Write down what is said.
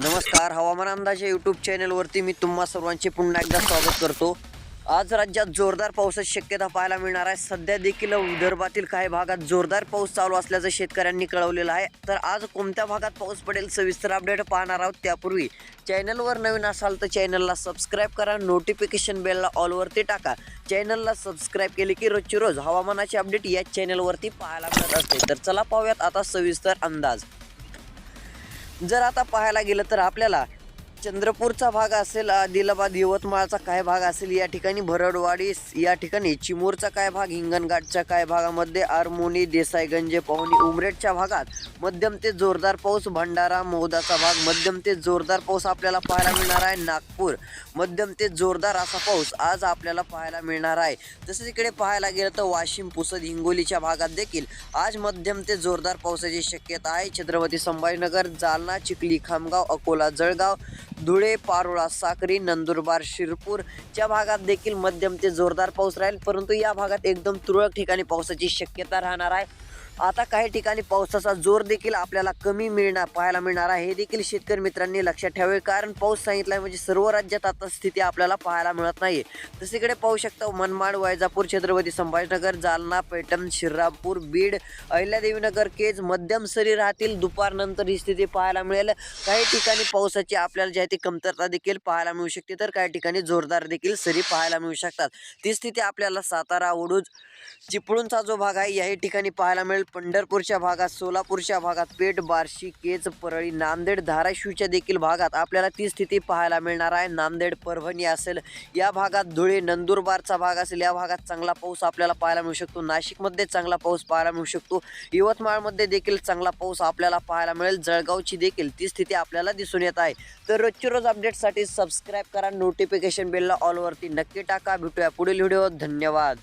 नमस्कार हवामान अंदाज या यूट्यूब चॅनलवरती मी तुम्हा सर्वांचे पुन्हा एकदा स्वागत करतो. आज राज्यात जोरदार पावसाची शक्यता पाहायला मिळणार आहे. सध्या देखील विदर्भातील काही भागात जोरदार पाऊस चालू असल्याचं शेतकऱ्यांनी कळवलेलं आहे. तर आज कोणत्या भागात पाऊस पडेल सविस्तर अपडेट पाहणार आहोत त्यापूर्वी चॅनलवर नवीन असाल तर चॅनलला सबस्क्राईब करा. नोटिफिकेशन बेलला ऑलवरती टाका. चॅनलला सबस्क्राईब केले की रोजची रोज हवामानाचे अपडेट या चॅनलवरती पाहायला मिळत असते. तर चला पाहूयात आता सविस्तर अंदाज. जर आता पाहायला गेलं तर आपल्याला चंद्रपूरचा भाग असेल आदिलाबाद यवतमाळचा काय भाग असेल या ठिकाणी भरडवाडी या ठिकाणी चिमूरचा काय भाग हिंगणघाटच्या काय भागामध्ये आरमोनी देसाईगंज पाहुणी उमरेडच्या भागात मध्यम ते जोरदार पाऊस भंडारा मौदाचा भाग मध्यम ते जोरदार पाऊस आपल्याला पाहायला मिळणार आहे. नागपूर मध्यम ते जोरदार असा पाऊस आज आपल्याला पाहायला मिळणार आहे. तसेच इकडे पाहायला गेलं तर वाशिम पुसद हिंगोलीच्या भागात देखील आज मध्यम ते जोरदार पावसाची शक्यता आहे. छत्रपती संभाजीनगर जालना चिखली खामगाव अकोला जळगाव धुळे पारोळा साक्री नंदुरबार शिरपूरच्या भागात देखील मध्यम ते जोरदार पाऊस राहील. परंतु या भागात एकदम तुरळक ठिकाणी पावसाची शक्यता राहणार आहे. आता काही ठिकाणी पावसाचा जोर देखील आपल्याला कमी मिळणार पाहायला मिळणार आहे. हे देखील शेतकरी मित्रांनी लक्षात ठेवावे कारण पाऊस सांगितलाय म्हणजे सर्व राज्यात आता स्थिती आपल्याला पाहायला मिळत नाही दुसरीकडे पाहू शकता मनमाड वैजापूर छत्रपती संभाजीनगर जालना पैठण शिरापूर बीड अहिल्यादेवीनगर केज मध्यम सरी राहतील. दुपारनंतर ही स्थिती पाहायला मिळेल. काही ठिकाणी पावसाची आपल्याला जी आहे ती कमतरता देखील पाहायला मिळू शकते तर काही ठिकाणी जोरदार देखील सरी पाहायला मिळू शकतात. ती स्थिती आपल्याला सातारा उडूज चिपळूणचा जो भाग आहे याही ठिकाणी पाहायला मिळेल. पंढरपूरच्या भागात सोलापूरच्या भागात पेठ बार्शी केज परळी नांदेड धाराशिवच्या देखील भागात आपल्याला ती स्थिती पाहायला मिळणार आहे. नांदेड परभणी असेल या भागात धुळे नंदुरबारचा भाग असेल या भागात चांगला पाऊस आपल्याला पाहायला मिळू शकतो. नाशिकमध्ये चांगला पाऊस पाहायला मिळू शकतो. यवतमाळमध्ये देखील चांगला पाऊस आपल्याला पाहायला मिळेल. जळगावची देखील ती स्थिती आपल्याला दिसून येत आहे. तर रोजची रोज अपडेटसाठी सबस्क्राईब करा. नोटिफिकेशन बेलला ऑलवरती नक्की टाका. भेटूया पुढील व्हिडिओ धन्यवाद.